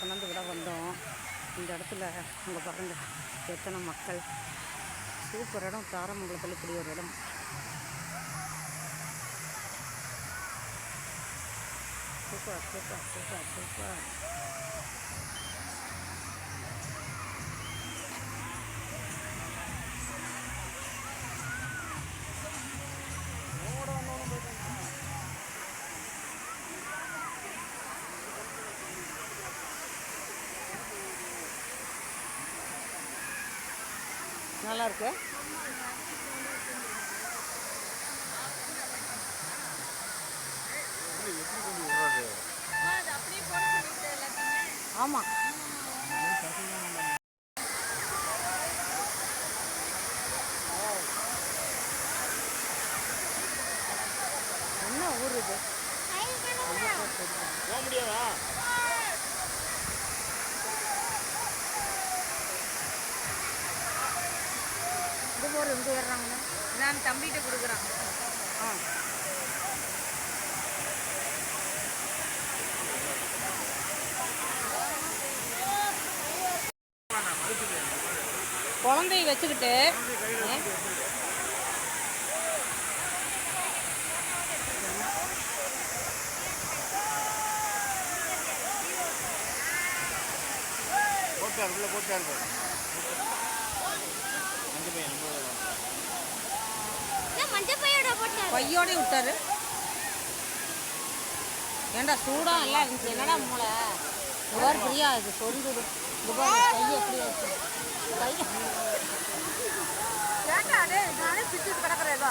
கொண்டாந்து விட வந்தோம். இந்த இடத்துல அங்கே பாருங்கள் எத்தனை மக்கள். சூப்பர் இடம் தாரமங்கலத்தில் இப்படி ஒரு இடம். Super super super super. நல்லா இருக்கு ஆமாம் என்ன ஊர் இது? போர் போகிற இங்கே நான் தம்பிகிட்ட கொடுக்குறான். ஆ. குழந்தைய வச்சுக்கிட்டு ஏ? போட்டார் உள்ள போட்டார் பையோடய விட்டாரு. ஏண்டா சூடா எல்லாம் இருந்துச்சு என்னடா மூளை? இவர் பிரியா இது சொல்லுது கை எப்படி ஆச்சு கை. ஏன்டா அது நானே பிச்சுட்டு கிடக்குறேன்